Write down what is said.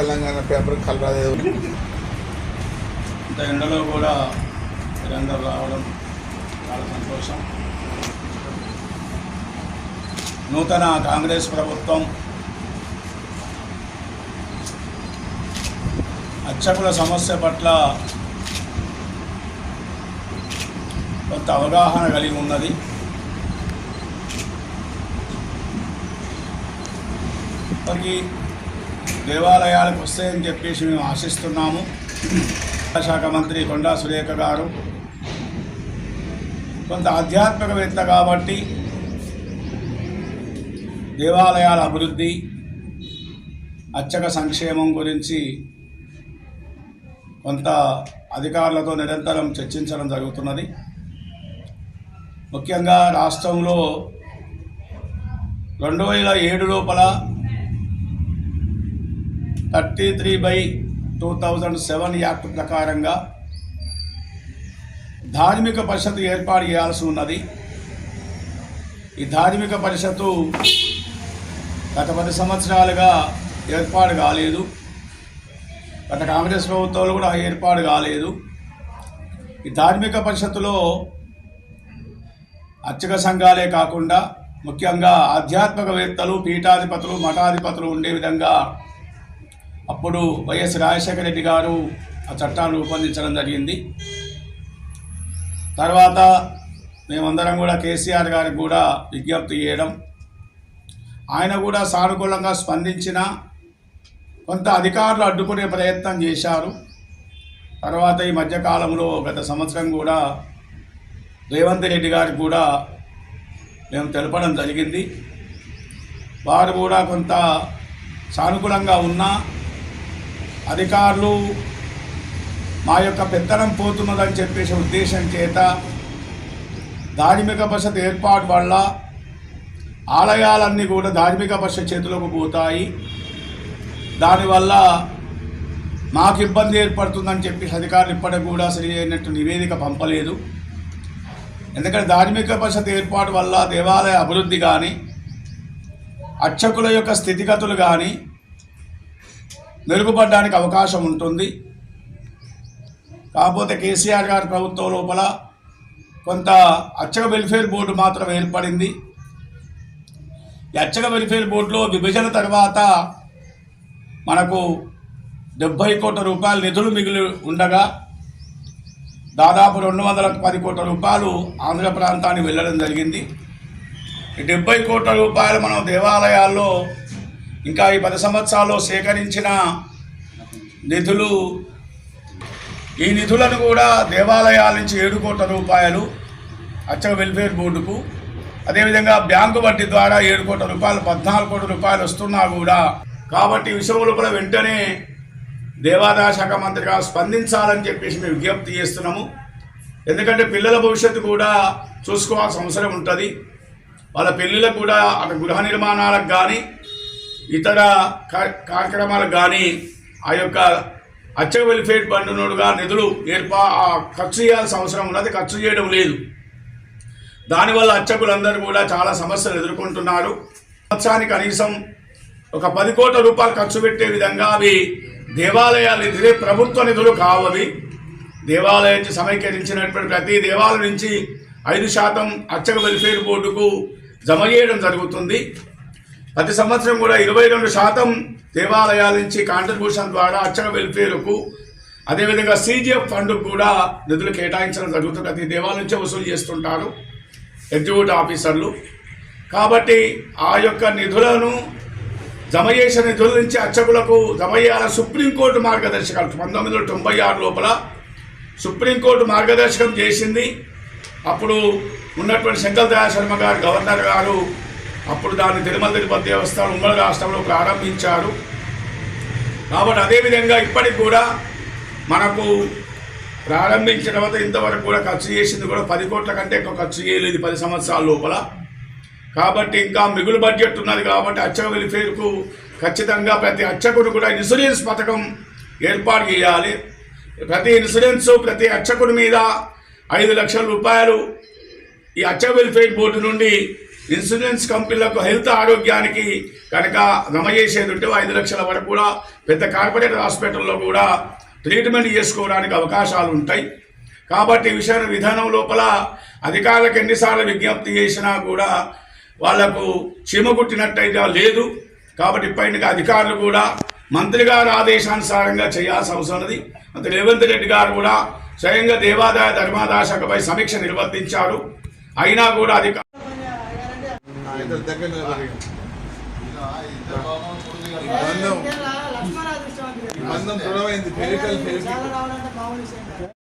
Telangana paper కలరాలేదు ఇంత ఎండలో కూడా సిలిండర్ రావడం చాలా సంతోషం. నూతన కాంగ్రెస్ ప్రభుత్వం అర్చకుల సమస్య పట్ల కొంత అవగాహన కలిగి ఉన్నది. వారికి దేవాలయాలకు వస్తాయని చెప్పేసి మేము ఆశిస్తున్నాము. శాఖ మంత్రి కొండా సురేఖ గారు. కొంత ఆధ్యాత్మికవేత్త కాబట్టి దేవాలయాల అభివృద్ధి అర్చక సంక్షేమం గురించి కొంత అధికారులతో నిరంతరం చర్చించడం జరుగుతున్నది. ముఖ్యంగా రాష్ట్రంలో రెండు వేల ఏడు లోపల thirty three by two thousand seven act ప్రకారంగా ధార్మిక పరిషత్తు ఏర్పాటు చేయాల్సి ఉన్నది. ఈ ధార్మిక పరిషత్తు గత పది సంవత్సరాలుగా ఏర్పాటు కాలేదు. గత కాంగ్రెస్ ప్రభుత్వంలో కూడా ఏర్పాటు కాలేదు. ఈ ధార్మిక పరిషత్తులో అర్చక సంఘాలే కాకుండా ముఖ్యంగా ఆధ్యాత్మికవేత్తలు పీఠాధిపతులు మఠాధిపతులు ఉండే విధంగా అప్పుడు వైఎస్ రాజశేఖర రెడ్డి గారు ఆ చట్టాన్ని రూపొందించడం జరిగింది. తర్వాత మేమందరం కూడా కేసీఆర్ గారికి కూడా విజ్ఞప్తి చేయడం. ఆయన కూడా సానుకూలంగా స్పందించిన కొంత అధికారులు అడ్డుకునే ప్రయత్నం చేశారు. తర్వాత ఈ మధ్యకాలంలో గత సంవత్సరం కూడా రేవంత్ రెడ్డి గారికి కూడా మేము తెలపడం జరిగింది. వారు కూడా కొంత సానుకూలంగా ఉన్నా అధికారులు మా యొక్క పెత్తనం పోతున్నదని చెప్పేసి ఉద్దేశం చేత ధార్మిక పరిషత్ ఏర్పాటు వల్ల ఆలయాలన్నీ కూడా ధార్మిక పరిషత్ చేతులకు పోతాయి. దానివల్ల మాకు ఇబ్బంది ఏర్పడుతుందని చెప్పి అధికారులు ఇప్పటికి కూడా సరి అయినట్టు నివేదిక పంపలేదు. ఎందుకంటే ధార్మిక పరిషత్ ఏర్పాటు వల్ల దేవాలయ అభివృద్ధి కానీ అర్చకుల యొక్క స్థితిగతులు కానీ మెరుగుపడడానికి అవకాశం ఉంటుంది. కాకపోతే కేసీఆర్ గారి ప్రభుత్వం లోపల కొంత అచ్చక వెల్ఫేర్ బోర్డు మాత్రం ఏర్పడింది. ఈ అచ్చక వెల్ఫేర్ బోర్డులో విభజన తర్వాత మనకు డెబ్బై కోట్ల రూపాయల నిధులు మిగిలి ఉండగా దాదాపు రెండు వందల పది కోట్ల రూపాయలు ఆంధ్ర ప్రాంతానికి వెళ్ళడం జరిగింది. ఈ డెబ్బై కోట్ల రూపాయలు మనం దేవాలయాల్లో ఇంకా ఈ పది సంవత్సరాల్లో సేకరించిన నిధులు ఈ నిధులను కూడా దేవాలయాల నుంచి ఏడు కోట్ల రూపాయలు అచ్చ వెల్ఫేర్ బోర్డుకు అదేవిధంగా బ్యాంకు వడ్డీ ద్వారా ఏడు కోట్ల రూపాయలు పద్నాలుగు కోట్ల రూపాయలు వస్తున్నా కూడా. కాబట్టి విషయం కూడా వెంటనే దేవాదాయ శాఖ మంత్రిగా స్పందించాలని చెప్పేసి మేము విజ్ఞప్తి చేస్తున్నాము. ఎందుకంటే పిల్లల భవిష్యత్తు కూడా చూసుకోవాల్సిన అవసరం ఉంటుంది. వాళ్ళ పెళ్ళిళ్ళకు కూడా అటు గృహ నిర్మాణాలకు కానీ ఇతర కా- కార్యక్రమాలకు కానీ ఆ యొక్క అచ్చక వెల్ఫేర్ బండునుడుగా నిధులు ఏర్పా ఖర్చు చేయాల్సిన అవసరం ఉన్నది ఖర్చు చేయడం లేదు. దానివల్ల అర్చకులందరూ కూడా చాలా సమస్యలు ఎదుర్కొంటున్నారు. సంవత్సరానికి కనీసం ఒక పది కోట్ల రూపాయలు ఖర్చు పెట్టే విధంగా అవి దేవాలయాల నిధులే ప్రభుత్వ నిధులు కావవి దేవాలయం నుంచి సమీకరించినటువంటి ప్రతి దేవాలయం నుంచి ఐదు శాతం అర్చక వెల్ఫేర్ బోర్డుకు జమ చేయడం జరుగుతుంది. ప్రతి సంవత్సరం కూడా ఇరవై రెండు శాతం దేవాలయాల నుంచి కాంట్రిబ్యూషన్ ద్వారా అర్చక వెల్ఫేర్కు అదేవిధంగా సీజీఎఫ్ ఫండ్ కూడా నిధులు కేటాయించడం జరుగుతుంది. ప్రతి దేవాలయం నుంచే వసూలు చేస్తుంటారు ఎగ్జిక్యూటివ్ ఆఫీసర్లు. కాబట్టి ఆ యొక్క నిధులను జమ చేసిన నిధుల నుంచి అర్చకులకు జమ చేయాలని సుప్రీంకోర్టు మార్గదర్శకాలు పంతొమ్మిది వందల తొంభై ఆరు లోపల సుప్రీంకోర్టు మార్గదర్శకం చేసింది. అప్పుడు ఉన్నటువంటి శంకర్ దయాశర్మ గారు గవర్నర్ గారు అప్పుడు దాన్ని తిరుమల తిరుపతి దేవస్థానం ఉమ్మడి రాష్ట్రంలో ప్రారంభించారు కాబట్టి అదేవిధంగా ఇప్పటికి కూడా మనకు ప్రారంభించిన తర్వాత ఇంతవరకు కూడా ఖర్చు చేసింది కూడా పది కోట్ల కంటే ఎక్కువ ఖర్చు చేయలేదు పది సంవత్సరాల లోపల. కాబట్టి ఇంకా మిగులు బడ్జెట్ ఉన్నది కాబట్టి అచ్చ వెల్ఫేర్కు ఖచ్చితంగా ప్రతి అర్చకుడు కూడా ఇన్సూరెన్స్ పథకం ఏర్పాటు చేయాలి. ప్రతి ఇన్సూరెన్స్ ప్రతి అర్చకుడి మీద ఐదు లక్షల రూపాయలు ఈ అచ్చ వెల్ఫేర్ బోర్డు నుండి ఇన్సూరెన్స్ కంపెనీలకు హెల్త్ ఆరోగ్యానికి కనుక జమ చేసేది ఉంటే ఐదు లక్షల వరకు కూడా పెద్ద కార్పొరేట్ హాస్పిటల్లో కూడా ట్రీట్మెంట్ చేసుకోవడానికి అవకాశాలు ఉంటాయి. కాబట్టి ఈ విషయ విధానం లోపల అధికారులకు ఎన్నిసార్లు విజ్ఞప్తి చేసినా కూడా వాళ్ళకు చీమకుట్టినట్టయితే లేదు. కాబట్టి ఇప్పటికి అధికారులు కూడా మంత్రి గారి ఆదేశానుసారంగా చేయాల్సిన అవసరం ఉన్నది. మంత్రి రేవంత్ రెడ్డి గారు కూడా స్వయంగా దేవాదాయ ధర్మాదాయ శాఖపై సమీక్ష నిర్వర్తించారు. అయినా కూడా అధికారులు ఇద్దరు దగ్గర బంధం తొడవైంది ఫెవికల్ ఫెవికల్